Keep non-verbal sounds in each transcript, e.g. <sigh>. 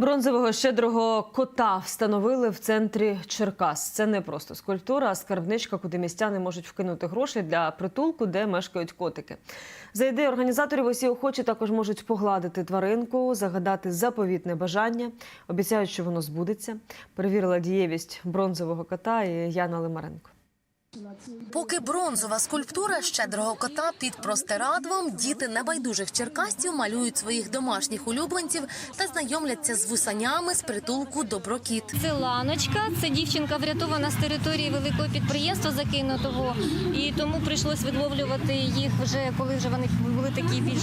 Бронзового щедрого кота встановили в центрі Черкас. Це не просто скульптура, а скарбничка, куди містяни можуть вкинути гроші для притулку, де мешкають котики. За ідеєю організаторів, усі охочі також можуть погладити тваринку, загадати заповітне бажання. Обіцяють, що воно збудеться. Перевірила дієвість бронзового кота і Яна Лимаренко. Поки бронзова скульптура щедрого кота під простирадвом, діти небайдужих черкасців малюють своїх домашніх улюбленців та знайомляться з вусанями з притулку Доброкіт. Це ланочка, це дівчинка врятована з території великого підприємства закинутого, і тому прийшлось відловлювати їх вже коли вже вони були такі більш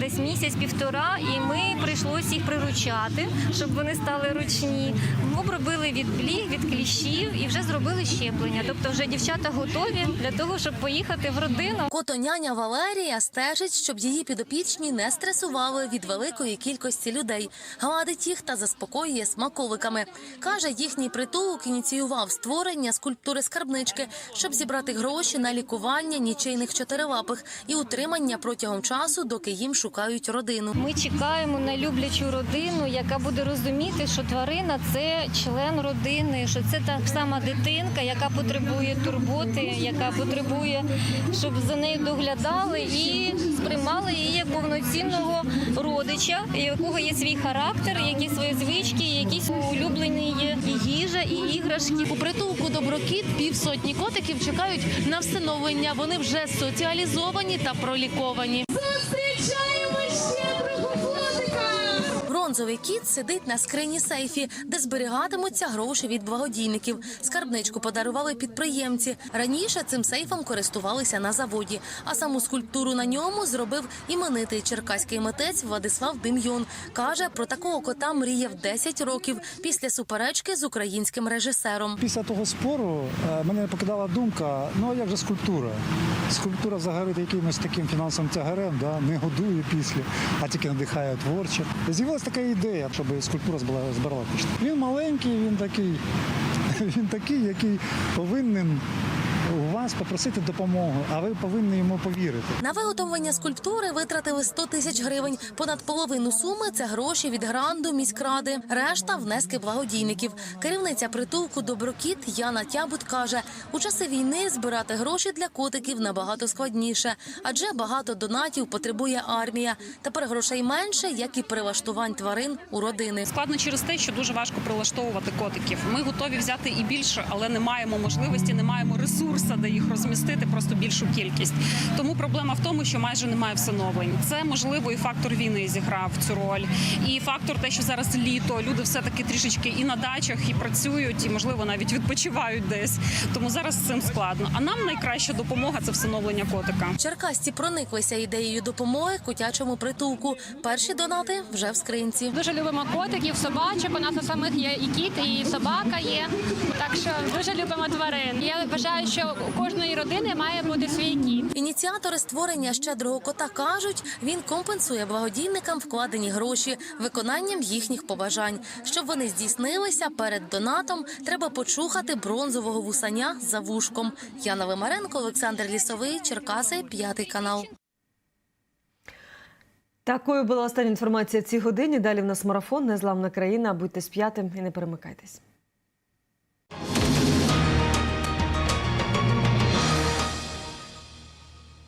десь місяць-півтора. І ми прийшлось їх приручати, щоб вони стали ручні. Ми обробили від бліг, від кліщів і вже зробили щеплення. Тобто, вже дівчата готові для того, щоб поїхати в родину. Котоняня Валерія стежить, щоб її підопічні не стресували від великої кількості людей, гладить їх та заспокоює смаколиками. Каже, їхній притулок ініціював створення скульптури скарбнички, щоб зібрати гроші на лікування нічийних чотирилапих і утримання протягом часу, доки їм шукають родину. Ми чекаємо на люблячу родину, яка буде розуміти, що тварина це член родини, що це та сама дитинка, яка потребує турботи, яка потребує, щоб за нею доглядали і сприймали її як повноцінного родича, якого є свій характер, які свої звички, якісь улюблені є їжа, і іграшки. У притулку Доброкіт півсотні котиків чекають на всиновлення. Вони вже соціалізовані та проліковані. Бронзовий кіт сидить на скрині сейфі, де зберігатимуться гроші від благодійників. Скарбничку подарували підприємці. Раніше цим сейфом користувалися на заводі. А саму скульптуру на ньому зробив іменитий черкаський митець Владислав Дем'йон. Каже, про такого кота мріяв 10 років після суперечки з українським режисером. Після того спору е, мене покидала думка: ну а як же скульптура? Скульптура загорить якимось таким фінансовим тягарем, да? не годує після, а тільки надихає творче. З'явилася така ідея, щоб скульптура збирала кошти. Він маленький, він такий, <laughs> він такий, який повинен у вас попросити допомогу, а ви повинні йому повірити. На виготовлення скульптури витратили 100 тисяч гривень. Понад половину суми це гроші від гранду міськради. Решта внески благодійників. Керівниця притулку Доброкіт Яна Тябут каже, у часи війни збирати гроші для котиків набагато складніше, адже багато донатів потребує армія. Тепер грошей менше, як і прилаштувань тварин у родини. Складно через те, що дуже важко прилаштовувати котиків. Ми готові взяти і більше, але не маємо можливості, не маємо ресурсу, де їх розмістити, просто більшу кількість. Тому проблема в тому, що майже немає всиновлень. Це можливо і фактор війни зіграв цю роль, і фактор те, що зараз літо люди все таки трішечки і на дачах, і працюють, і можливо навіть відпочивають десь. Тому зараз з цим складно. А нам найкраща допомога це всиновлення котика. Черкасці прониклися ідеєю допомоги котячому притулку. Перші донати вже в скринці. Дуже любимо котиків, собачок. У нас у самих є і кіт, і собака є. Так що дуже любимо тварин. Я вважаю, що кожної родини має бути свій кіт. Ініціатори створення щедрого кота кажуть, він компенсує благодійникам вкладені гроші виконанням їхніх побажань. Щоб вони здійснилися перед донатом, треба почухати бронзового вусаня за вушком. Яна Вимаренко, Олександр Лісовий, Черкаси, п'ятий канал. Такою була остання інформація цій годині. Далі в нас марафон Незламна країна. Будьте з п'ятим і не перемикайтесь.